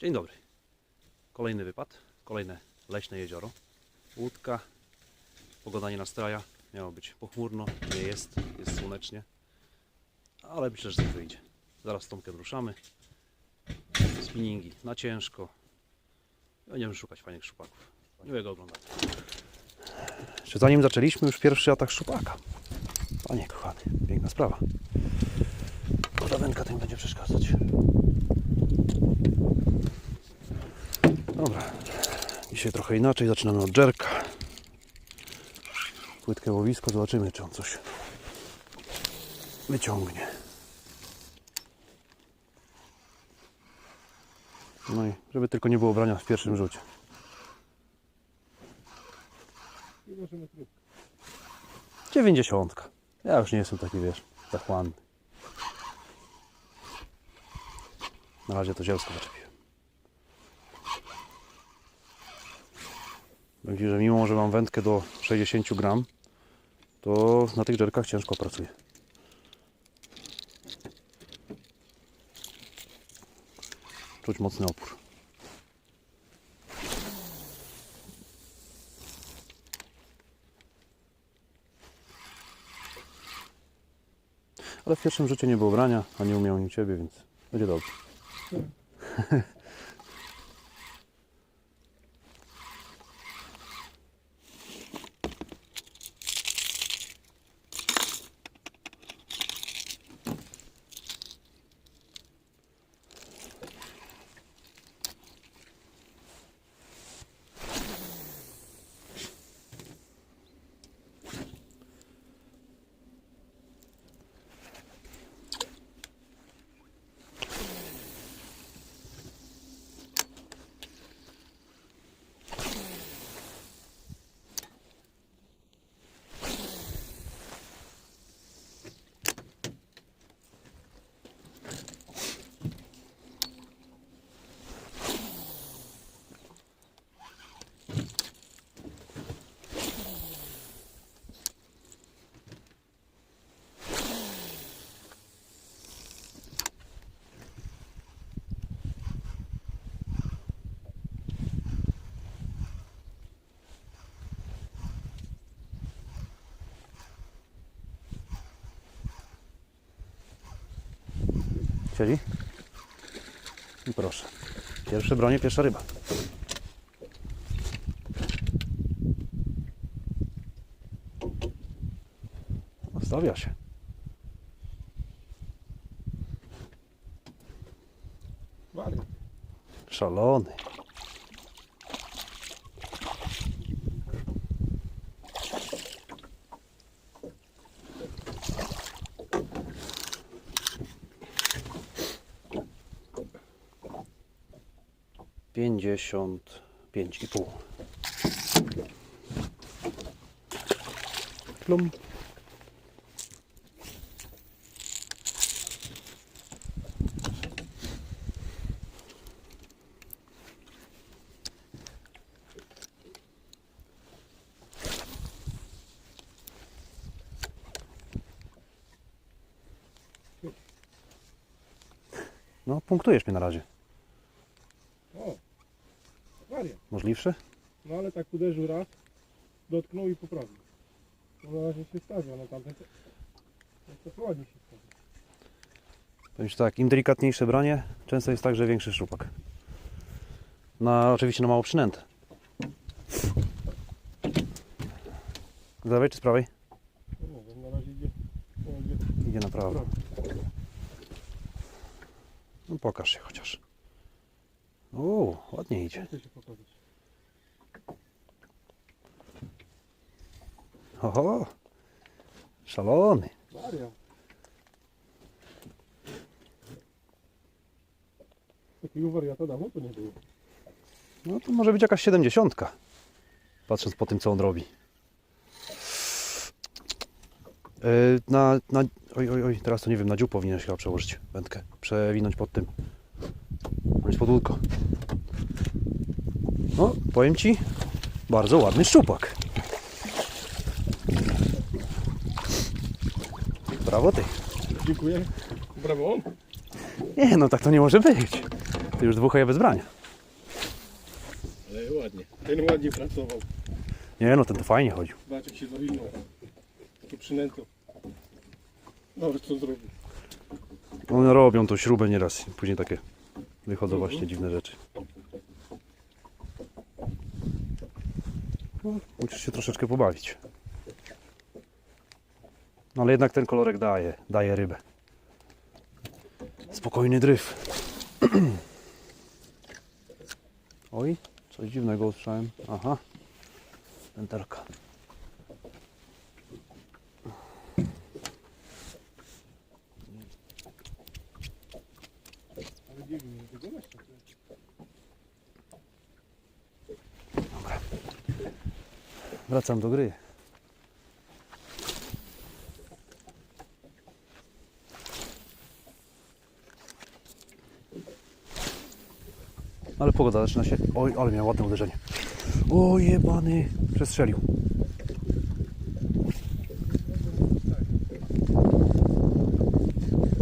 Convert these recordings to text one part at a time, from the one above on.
Dzień dobry. Kolejny wypad, kolejne leśne jezioro. Łódka, pogoda nie nastraja. Miało być pochmurno, nie jest, jest słonecznie. Ale myślę, że coś wyjdzie. Zaraz z Tomkiem ruszamy. Spinningi na ciężko. Będziemy szukać fajnych szupaków. Miłego oglądania. Czy zanim zaczęliśmy już pierwszy atak szupaka? Panie kochany, piękna sprawa. Ta wędka tym będzie przeszkadzać. Dobra. Dzisiaj trochę inaczej. Zaczynamy od dżerka. Płytkie łowisko. Zobaczymy, czy on coś wyciągnie. No i żeby tylko nie było brania w pierwszym rzucie. I możemy trudno. Dziewięćdziesiątka. Ja już nie jestem taki, wiesz, zachłanny. Na razie to zielsko zaczepiłem. Będzie, że mimo, że mam wędkę do 60 gram, to na tych żerkach ciężko pracuję. Czuć mocny opór. Ale w pierwszym rzucie nie było brania, a nie umiał ani ciebie, więc będzie dobrze. Siedzi? I proszę. Pierwsze bronie, pierwsza ryba. Ostawia się. Wariat. Szalony. Pięćdziesiąt pięć i pół. Plum. No, punktujesz mnie na razie. O, wariat. Możliwszy? No ale tak uderzył raz, dotknął i poprawił. No na razie się stawia, no tamten to, to ładnie się stawia. Powiem tak, im delikatniejsze branie, często jest tak, że większy szczupak. Na, oczywiście na mało przynętę. Z lewej czy z prawej? No na razie idzie, no, idzie Idzie na prawo. prawo. No pokaż się chociaż. O, ładnie idzie. Oho, szalony. Takiego wariata dawno to nie było. No to może być jakaś siedemdziesiątka. Patrząc po tym, co on robi. Yy, na, na, oj, oj, oj, teraz to nie wiem, na dziób powinieneś chyba przełożyć wędkę. Przewinąć pod tym. Bądź pod łódko. No, powiem Ci, bardzo ładny szczupak. Brawo Ty. Dziękuję. Brawo on. Nie, no tak to nie może być. Ty już dwóch je bez brania. Ale ładnie. Ten ładnie pracował. Nie no, ten to fajnie chodził. Zobacz jak się zawinął. Tu przynęto. Dobrze co zrobił. One robią tą śrubę nieraz. Później takie wychodzą właśnie dziwne rzeczy. No, musisz się troszeczkę pobawić. No ale jednak ten kolorek daje, daje rybę. Spokojny dryf. Oj, coś dziwnego usłyszałem. Aha, tego jeszcze. Wracam do gry. Ale pogoda zaczyna się. Oj, ale miał ładne uderzenie. O jebany! Przestrzelił.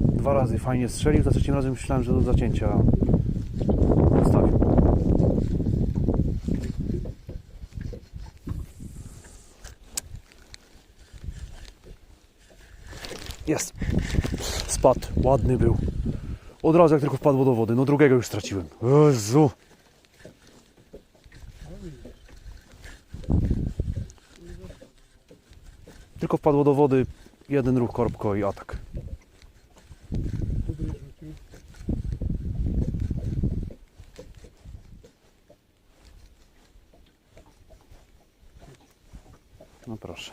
Dwa razy fajnie strzelił, za trzecim razem myślałem, że do zacięcia zostawił. Jest. Spadł. Ładny był. Od razu jak tylko wpadło do wody. No drugiego już straciłem. Jezu. Tylko wpadło do wody. Jeden ruch korbko i atak. No proszę.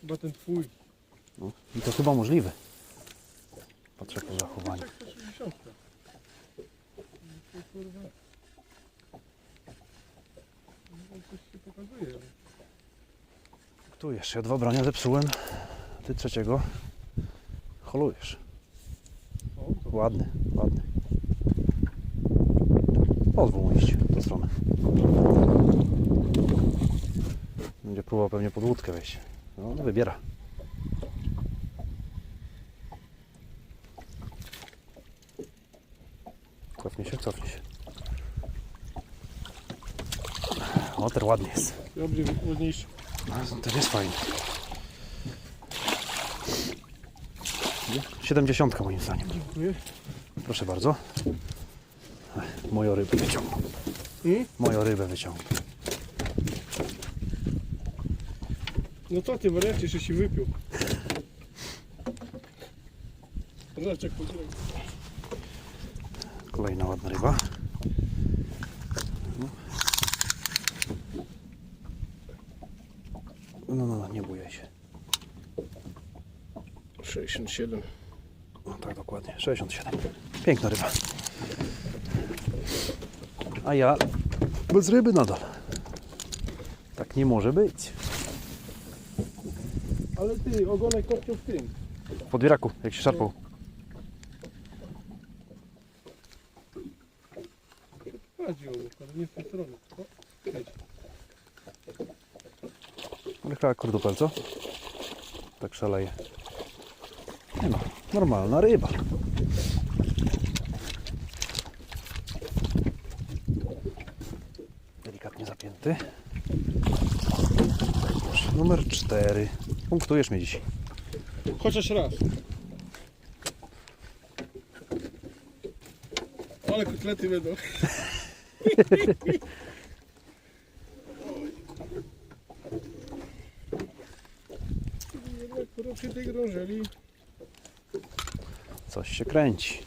Chyba ten twój. No. I to chyba możliwe. Patrzę po zachowaniu. 160. Kurwa. Coś się pokazuje. ale- Tu jeszcze ja dwa brania zepsułem. Ty trzeciego holujesz. Ładny, ładny. Pozwól iść w tę stronę. Będzie próbował pewnie pod łódkę wejść. No wybiera. Cofnij się, cofnij się. O, ten ładny jest. Dobrze, ładniejszy. No, ten jest fajny. 70 moim zdaniem. Dziękuję. Proszę bardzo. Moją rybę wyciągnął. Hmm? Moją rybę wyciągnął. No co ty wariacie, że się wypił. Jak podróż. Kolejna ładna ryba. No, no, no, nie bujaj się. 67. No tak, dokładnie. 67. Piękna ryba. A ja bez ryby nadal. Tak nie może być. Ale ty, ogonek kopcią w tym. W podwieraku, jak się szarpał. Chodzi o ale nie w tę stronę. O, jedź. Ale chyba kurdupel, co? Tak szaleje. Nie no, normalna ryba. Delikatnie zapięty. Numer 4. Punktujesz mnie dzisiaj. Chociaż raz. Ale kotlety będą. Kurwa przy tej grążeli. Coś się kręci.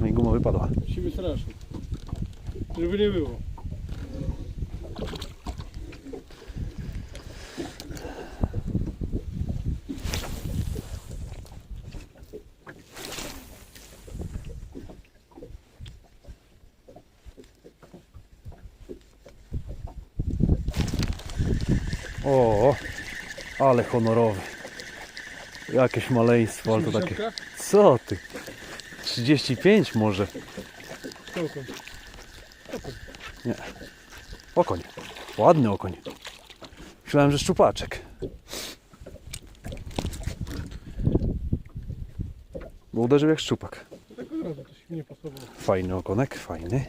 No i guma wypadła. Siły strasznie. Żeby nie było. O, ale honorowy. Jakieś maleństwo, ale to takie. 80? Co ty? 35 może. Kołką. Okoń. Ładny okoń. Myślałem, że szczupaczek. Bo uderzył jak szczupak. Tak od razu to świnie pasowało. Fajny okonek, fajny.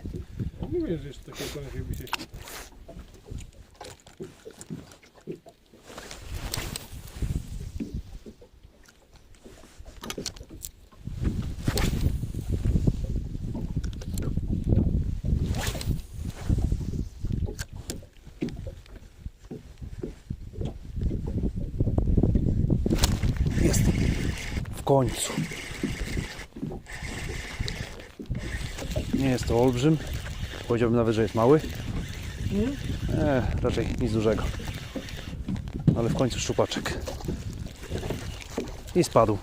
Mówię, że jeszcze takie konie jakby się... Jest. W końcu. Nie jest to olbrzym. Powiedziałbym nawet, że jest mały. Nie, raczej nic dużego. Ale w końcu szczupaczek. I spadł.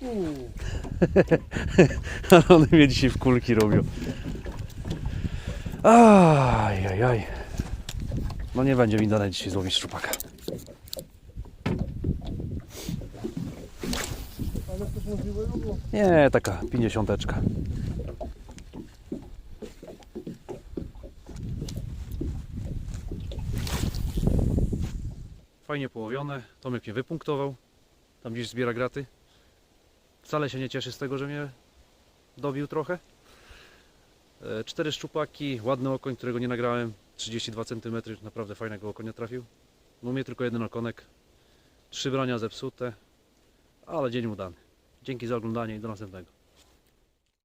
Ale one mnie dzisiaj w kulki robią. Aj, aj, aj. No nie będzie mi dane dzisiaj złowić szczupaka. ale coś możliwego było. Nie, taka pięćdziesiąteczka. Fajnie połowione. Tomek mnie wypunktował. Tam gdzieś zbiera graty. Wcale się nie cieszy z tego, że mnie dobił trochę. E, Cztery szczupaki, ładny okoń, którego nie nagrałem. 32 cm, naprawdę fajnego okonia trafił. No tylko jeden okonek. Trzy brania zepsute, ale dzień udany. Dzięki za oglądanie i do następnego.